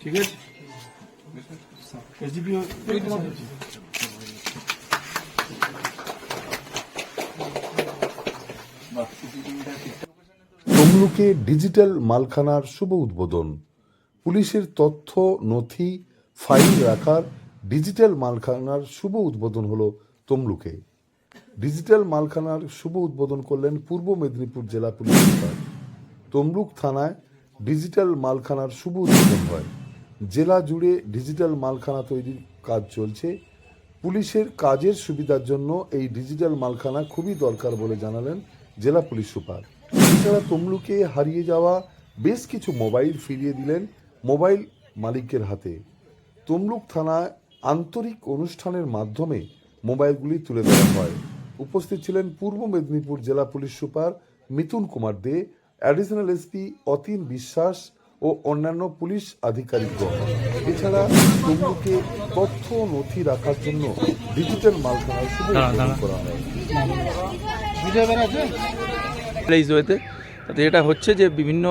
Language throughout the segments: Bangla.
ঠিক আছে? তমলুকে ডিজিটাল মালখানার শুভ উদ্বোধন। পুলিশের তথ্য, নথি, ফাইল রাখার ডিজিটাল মালখানার শুভ উদ্বোধন হলো তমলুকে। ডিজিটাল মালখানার শুভ উদ্বোধন করলেন পূর্ব মেদিনীপুর জেলা পুলিশ তমলুক থানায় ডিজিটাল মালখানার শুভ উদ্বোধন হয়। জেলা জুড়ে ডিজিটাল মালখানা তৈরির কাজ চলছে। পুলিশের কাজের সুবিধার জন্য এই ডিজিটাল মালখানা খুবই দরকার বলে জানালেন জেলা পুলিশ সুপার। এছাড়া তমলুকে হারিয়ে যাওয়া বেশ কিছু মোবাইল ফিরিয়ে দিলেন মোবাইল মালিকের হাতে। তমলুক থানায় আন্তরিক অনুষ্ঠানের মাধ্যমে মোবাইলগুলি তুলে দেওয়া হয়। উপস্থিত ছিলেন পূর্ব মেদিনীপুর জেলা police super Mithun Kumar Dey, additional SP Atin Biswas ও অন্যান্য পুলিশ আধিকারিকগণ। এছাড়া তমলুকে তথ্য নথি রাখার জন্য ডিজিটাল মালখানার শুভ করা হয়। প্লেস ওয়েতে তাতে যেটা হচ্ছে যে বিভিন্ন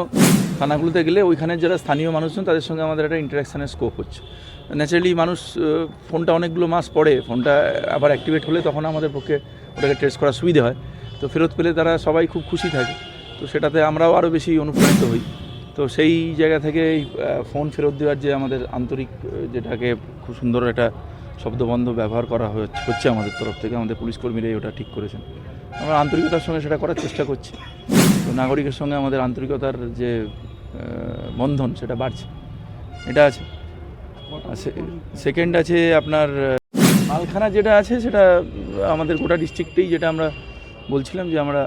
থানাগুলোতে গেলে ওইখানে যারা স্থানীয় মানুষজন তাদের সঙ্গে আমাদের একটা ইন্টারাকশানের স্কোপ হচ্ছে। ন্যাচারালি মানুষ ফোনটা অনেকগুলো মাস পরে ফোনটা আবার অ্যাক্টিভেট হলে তখন আমাদের পক্ষে ওটাকে ট্রেস করার সুবিধা হয়। তো ফেরত পেলে তারা সবাই খুব খুশি থাকে। তো সেটাতে আমরাও আরও বেশি অনুপ্রাণিত হই। তো সেই জায়গা থেকে ফোন ফেরত দেওয়ার যে আমাদের আন্তরিক যেটাকে খুব সুন্দর একটা শব্দবন্ধ ব্যবহার করা হচ্ছে আমাদের তরফ থেকে, আমাদের পুলিশ কর্মীরাই ওটা ঠিক করেছেন। আমরা আন্তরিকতার সঙ্গে সেটা করার চেষ্টা করছি। তো নাগরিকের সঙ্গে আমাদের আন্তরিকতার যে বন্ধন, সেটা বাড়ছে। এটা আছে। সেকেন্ড আছে আপনার মালখানা যেটা আছে, সেটা আমাদের গোটা ডিস্ট্রিক্টেই যেটা আমরা বলছিলাম যে আমরা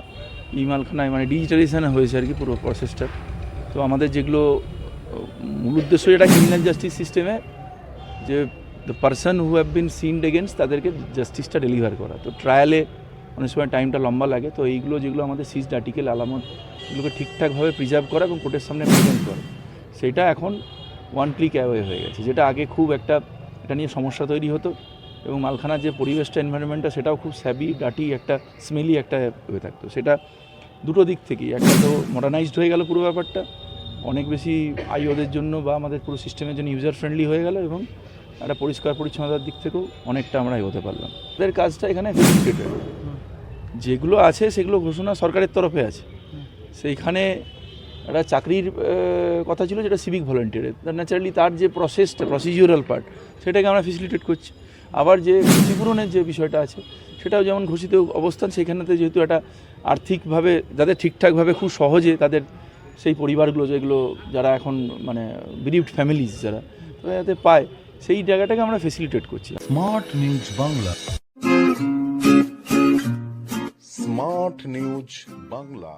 ই মালখানায় মানে ডিজিটালাইজেশন হয়েছে আর কি পুরো প্রসেসটা তো আমাদের যেগুলো, মূল উদ্দেশ্য যেটা ক্রিমিনাল জাস্টিস সিস্টেমে যে the person who have been sinned against তাদেরকে জাস্টিসটা ডেলিভার করা। তো ট্রায়ালে অনেক সময় টাইমটা লম্বা লাগে, তো এইগুলো যেগুলো আমাদের সিজ আর্টিকেল আলামত, এগুলোকে ঠিকঠাকভাবে প্রিজার্ভ করা এবং কোর্টের সামনে প্রেজেন্ট করা। সেটা এখন ওয়ান ক্লিক অ্যাওয়ে হয়ে গেছে। যেটা আগে খুব একটা, এটা নিয়ে সমস্যা তৈরি হতো এবং মালখানার যে পরিবেশটা এনভায়রনমেন্টটা সেটাও খুব স্যাবি ডাটি একটা স্মেলি একটা হয়ে থাকতো। সেটা দুটো দিক থেকেই। একটা তো মডার্নাইজড হয়ে গেল পুরো ব্যাপারটা অনেক বেশি আই ওদের জন্য বা আমাদের পুরো সিস্টেমের জন্য ইউজার ফ্রেন্ডলি হয়ে গেল এবং একটা পরিষ্কার পরিচ্ছন্নতার দিক থেকেও অনেকটা আমরা এগোতে পারলাম। তাদের কাজটা এখানে যেগুলো আছে সেগুলো ঘোষণা সরকারের তরফে আছে। সেইখানে একটা চাকরির কথা ছিল যেটা সিভিক ভলেন্টিয়ারের ন্যাচারালি তার যে প্রসেসটা প্রসিজিউরাল পার্ট সেটাকে আমরা ফেসিলিটেট করছি। আবার যে ক্ষতিপূরণের যে বিষয়টা আছে, সেটাও যেমন ঘোষিত অবস্থান সেখানেতে যেহেতু একটা আর্থিকভাবে, যাদের ঠিকঠাকভাবে খুব সহজে তাদের সেই পরিবারগুলো যেগুলো, যারা এখন মানে বিরিভড ফ্যামিলিজ যারা, তারা যাতে পায়, সেই জায়গাটাকে আমরা ফেসিলিটেট করছি smart news Bangla smart news Bangla